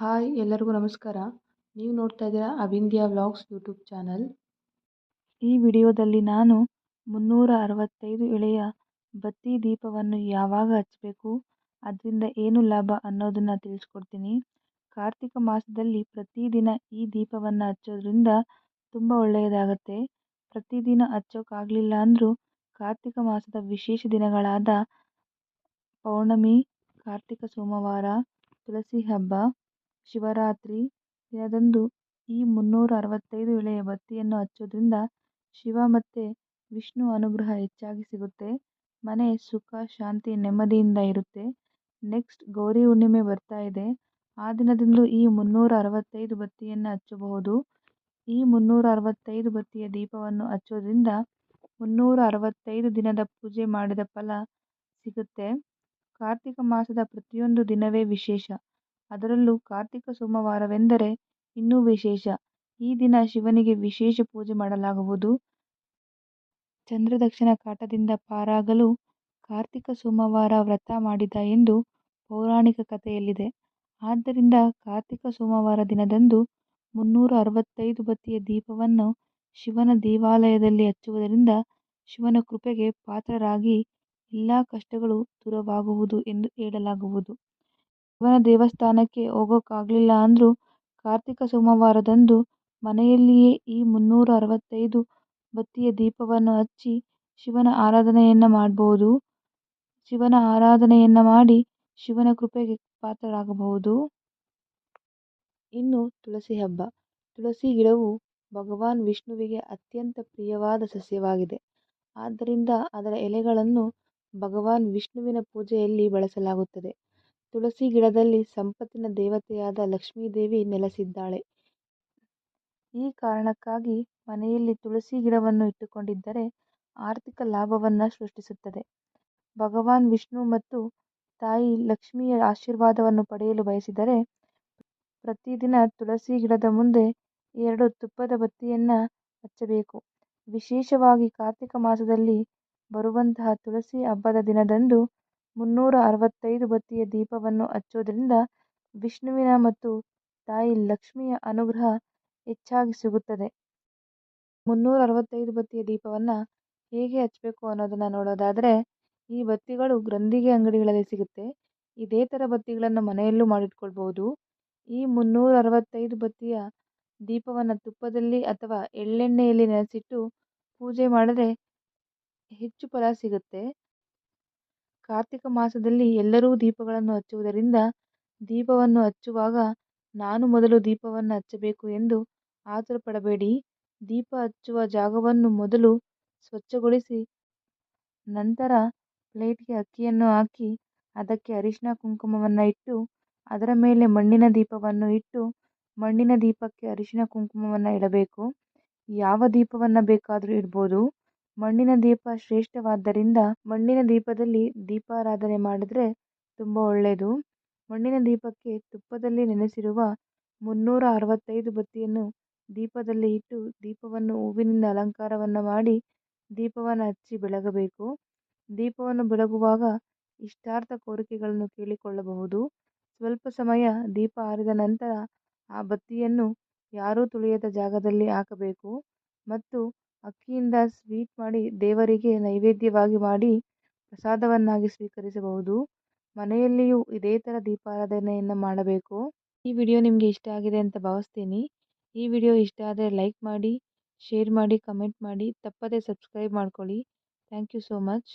Hi ಎಲ್ಲರಿಗೂ ನಮಸ್ಕಾರ. ನೀವು ನೋಡ್ತಾ ಇದ್ದೀರಾ ಅವಿಂದ್ಯಾ ವ್ಲಾಗ್ಸ್ ಯೂಟ್ಯೂಬ್ ಚಾನಲ್. ಈ ವಿಡಿಯೋದಲ್ಲಿ ನಾನು ಮುನ್ನೂರ ಅರವತ್ತೈದು ಎಳೆಯ ಬತ್ತಿ ದೀಪವನ್ನು ಯಾವಾಗ ಹಚ್ಚಬೇಕು ಅದರಿಂದ ಏನು ಲಾಭ ಅನ್ನೋದನ್ನು ತಿಳಿಸ್ಕೊಡ್ತೀನಿ. ಕಾರ್ತಿಕ ಮಾಸದಲ್ಲಿ ಪ್ರತಿದಿನ ಈ ದೀಪವನ್ನು ಹಚ್ಚೋದ್ರಿಂದ ತುಂಬ ಒಳ್ಳೆಯದಾಗತ್ತೆ. ಪ್ರತಿದಿನ ಹಚ್ಚೋಕ್ಕಾಗಲಿಲ್ಲ ಅಂದರೂ ಕಾರ್ತಿಕ ಮಾಸದ ವಿಶೇಷ ದಿನಗಳಾದ ಪೌರ್ಣಮಿ, ಕಾರ್ತಿಕ ಸೋಮವಾರ, ತುಳಸಿ ಹಬ್ಬ ಶಿವರಾತ್ರಿ ದಿನದಂದು ಈ ಮುನ್ನೂರ ಅರವತ್ತೈದು ಎಳೆಯ ಬತ್ತಿಯನ್ನು ಹಚ್ಚೋದ್ರಿಂದ ಶಿವ ಮತ್ತು ವಿಷ್ಣು ಅನುಗ್ರಹ ಹೆಚ್ಚಾಗಿ ಸಿಗುತ್ತೆ. ಮನೆ ಸುಖ, ಶಾಂತಿ, ನೆಮ್ಮದಿಯಿಂದ ಇರುತ್ತೆ. ನೆಕ್ಸ್ಟ್ ಗೌರಿ ಹುಣ್ಣಿಮೆ ಬರ್ತಾ ಇದೆ. ಆ ದಿನದಂದು ಈ ಮುನ್ನೂರ ಅರವತ್ತೈದು ಬತ್ತಿಯನ್ನು ಹಚ್ಚಬಹುದು. ಈ ಮುನ್ನೂರ ಅರವತ್ತೈದು ಬತ್ತಿಯ ದೀಪವನ್ನು ಹಚ್ಚೋದ್ರಿಂದ ಮುನ್ನೂರ ಅರವತ್ತೈದು ದಿನದ ಪೂಜೆ ಮಾಡಿದ ಫಲ ಸಿಗುತ್ತೆ. ಕಾರ್ತಿಕ ಮಾಸದ ಪ್ರತಿಯೊಂದು ದಿನವೇ ವಿಶೇಷ. ಅದರಲ್ಲೂ ಕಾರ್ತಿಕ ಸೋಮವಾರವೆಂದರೆ ಇನ್ನೂ ವಿಶೇಷ. ಈ ದಿನ ಶಿವನಿಗೆ ವಿಶೇಷ ಪೂಜೆ ಮಾಡಲಾಗುವುದು. ಚಂದ್ರದಕ್ಷಿಣ ಕಾಟದಿಂದ ಪಾರಾಗಲು ಕಾರ್ತಿಕ ಸೋಮವಾರ ವ್ರತ ಮಾಡಿದ ಎಂದು ಪೌರಾಣಿಕ ಕಥೆಯಲ್ಲಿದೆ. ಆದ್ದರಿಂದ ಕಾರ್ತಿಕ ಸೋಮವಾರ ದಿನದಂದು ಮುನ್ನೂರ ಅರವತ್ತೈದು ಬತ್ತಿಯ ದೀಪವನ್ನು ಶಿವನ ದೇವಾಲಯದಲ್ಲಿ ಹಚ್ಚುವುದರಿಂದ ಶಿವನ ಕೃಪೆಗೆ ಪಾತ್ರರಾಗಿ ಎಲ್ಲ ಕಷ್ಟಗಳು ದೂರವಾಗುವುದು ಎಂದು ಹೇಳಲಾಗುವುದು. ಶಿವನ ದೇವಸ್ಥಾನಕ್ಕೆ ಹೋಗೋಕ್ಕಾಗ್ಲಿಲ್ಲ ಅಂದ್ರೂ ಕಾರ್ತಿಕ ಸೋಮವಾರದಂದು ಮನೆಯಲ್ಲಿಯೇ ಈ ಮುನ್ನೂರ ಅರವತ್ತೈದು ಬತ್ತಿಯ ದೀಪವನ್ನು ಹಚ್ಚಿ ಶಿವನ ಆರಾಧನೆಯನ್ನು ಮಾಡಬಹುದು. ಶಿವನ ಆರಾಧನೆಯನ್ನು ಮಾಡಿ ಶಿವನ ಕೃಪೆಗೆ ಪಾತ್ರರಾಗಬಹುದು. ಇನ್ನು ತುಳಸಿ ಹಬ್ಬ. ತುಳಸಿ ಗಿಡವು ಭಗವಾನ್ ವಿಷ್ಣುವಿಗೆ ಅತ್ಯಂತ ಪ್ರಿಯವಾದ ಸಸ್ಯವಾಗಿದೆ. ಆದ್ದರಿಂದ ಅದರ ಎಲೆಗಳನ್ನು ಭಗವಾನ್ ವಿಷ್ಣುವಿನ ಪೂಜೆಯಲ್ಲಿ ಬಳಸಲಾಗುತ್ತದೆ. ತುಳಸಿ ಗಿಡದಲ್ಲಿ ಸಂಪತ್ತಿನ ದೇವತೆಯಾದ ಲಕ್ಷ್ಮೀದೇವಿ ನೆಲೆಸಿದ್ದಾಳೆ. ಈ ಕಾರಣಕ್ಕಾಗಿ ಮನೆಯಲ್ಲಿ ತುಳಸಿ ಗಿಡವನ್ನು ಇಟ್ಟುಕೊಂಡಿದ್ದರೆ ಆರ್ಥಿಕ ಲಾಭವನ್ನು ಸೃಷ್ಟಿಸುತ್ತದೆ. ಭಗವಾನ್ ವಿಷ್ಣು ಮತ್ತು ತಾಯಿ ಲಕ್ಷ್ಮಿಯ ಆಶೀರ್ವಾದವನ್ನು ಪಡೆಯಲು ಬಯಸಿದರೆ ಪ್ರತಿದಿನ ತುಳಸಿ ಗಿಡದ ಮುಂದೆ ಎರಡು ತುಪ್ಪದ ಬತ್ತಿಯನ್ನು ಹಚ್ಚಬೇಕು. ವಿಶೇಷವಾಗಿ ಕಾರ್ತಿಕ ಮಾಸದಲ್ಲಿ ಬರುವಂತಹ ತುಳಸಿ ಹಬ್ಬದ ದಿನದಂದು ಮುನ್ನೂರ ಅರವತ್ತೈದು ಬತ್ತಿಯ ದೀಪವನ್ನು ಹಚ್ಚೋದ್ರಿಂದ ವಿಷ್ಣುವಿನ ಮತ್ತು ತಾಯಿ ಲಕ್ಷ್ಮಿಯ ಅನುಗ್ರಹ ಹೆಚ್ಚಾಗಿ ಸಿಗುತ್ತದೆ. ಮುನ್ನೂರ ಅರವತ್ತೈದು ಬತ್ತಿಯ ದೀಪವನ್ನು ಹೇಗೆ ಹಚ್ಚಬೇಕು ಅನ್ನೋದನ್ನು ನೋಡೋದಾದರೆ, ಈ ಬತ್ತಿಗಳು ಗ್ರಂಥಿಗೆ ಅಂಗಡಿಗಳಲ್ಲಿ ಸಿಗುತ್ತೆ. ಇದೇ ಥರ ಬತ್ತಿಗಳನ್ನು ಮನೆಯಲ್ಲೂ ಮಾಡಿಟ್ಕೊಳ್ಬೋದು ಈ ಮುನ್ನೂರ ಅರವತ್ತೈದು ಬತ್ತಿಯ ದೀಪವನ್ನು ತುಪ್ಪದಲ್ಲಿ ಅಥವಾ ಎಳ್ಳೆಣ್ಣೆಯಲ್ಲಿ ನೆನೆಸಿಟ್ಟು ಪೂಜೆ ಮಾಡಿದ್ರೆ ಹೆಚ್ಚು ಫಲ ಸಿಗುತ್ತೆ. ಕಾರ್ತಿಕ ಮಾಸದಲ್ಲಿ ಎಲ್ಲರೂ ದೀಪಗಳನ್ನು ಹಚ್ಚುವುದರಿಂದ ದೀಪವನ್ನು ಹಚ್ಚುವಾಗ ನಾನು ಮೊದಲು ದೀಪವನ್ನು ಹಚ್ಚಬೇಕು ಎಂದು ಆತುರ ಪಡಬೇಡಿ ದೀಪ ಹಚ್ಚುವ ಜಾಗವನ್ನು ಮೊದಲು ಸ್ವಚ್ಛಗೊಳಿಸಿ, ನಂತರ ಪ್ಲೇಟ್ಗೆ ಅಕ್ಕಿಯನ್ನು ಹಾಕಿ, ಅದಕ್ಕೆ ಅರಿಶಿನ ಕುಂಕುಮವನ್ನು ಇಟ್ಟು, ಅದರ ಮೇಲೆ ಮಣ್ಣಿನ ದೀಪವನ್ನು ಇಟ್ಟು, ಮಣ್ಣಿನ ದೀಪಕ್ಕೆ ಅರಿಶಿನ ಕುಂಕುಮವನ್ನು ಇಡಬೇಕು. ಯಾವ ದೀಪವನ್ನು ಬೇಕಾದರೂ ಇಡ್ಬೋದು. ಮಣ್ಣಿನ ದೀಪ ಶ್ರೇಷ್ಠವಾದ್ದರಿಂದ ಮಣ್ಣಿನ ದೀಪದಲ್ಲಿ ದೀಪಾರಾಧನೆ ಮಾಡಿದ್ರೆ ತುಂಬ ಒಳ್ಳೆಯದು ಮಣ್ಣಿನ ದೀಪಕ್ಕೆ ತುಪ್ಪದಲ್ಲಿ ನೆನೆಸಿರುವ ಮುನ್ನೂರ ಅರವತ್ತೈದು ಬತ್ತಿಯನ್ನು ದೀಪದಲ್ಲಿ ಇಟ್ಟು ದೀಪವನ್ನು ಹೂವಿನಿಂದ ಅಲಂಕಾರವನ್ನು ಮಾಡಿ ದೀಪವನ್ನು ಹಚ್ಚಿ ಬೆಳಗಬೇಕು. ದೀಪವನ್ನು ಬೆಳಗುವಾಗ ಇಷ್ಟಾರ್ಥ ಕೋರಿಕೆಗಳನ್ನು ಕೇಳಿಕೊಳ್ಳಬಹುದು. ಸ್ವಲ್ಪ ಸಮಯ ದೀಪ ಆರಿದ ನಂತರ ಆ ಬತ್ತಿಯನ್ನು ಯಾರೂ ತುಳಿಯದ ಜಾಗದಲ್ಲಿ ಹಾಕಬೇಕು. ಮತ್ತು ಅಕ್ಕಿಯಿಂದ ಸ್ವೀಟ್ ಮಾಡಿ ದೇವರಿಗೆ ನೈವೇದ್ಯವಾಗಿ ಮಾಡಿ ಪ್ರಸಾದವನ್ನಾಗಿ ಸ್ವೀಕರಿಸಬಹುದು. ಮನೆಯಲ್ಲಿಯೂ ಇದೇ ಥರ ದೀಪಾರಾಧನೆಯನ್ನು ಮಾಡಬೇಕು. ಈ ವಿಡಿಯೋ ನಿಮಗೆ ಇಷ್ಟ ಆಗಿದೆ ಅಂತ ಭಾವಿಸ್ತೀನಿ. ಈ ವಿಡಿಯೋ ಇಷ್ಟ ಆದರೆ ಲೈಕ್ ಮಾಡಿ, ಶೇರ್ ಮಾಡಿ, ಕಮೆಂಟ್ ಮಾಡಿ, ತಪ್ಪದೇ ಸಬ್ಸ್ಕ್ರೈಬ್ ಮಾಡ್ಕೊಳ್ಳಿ. Thank you so much.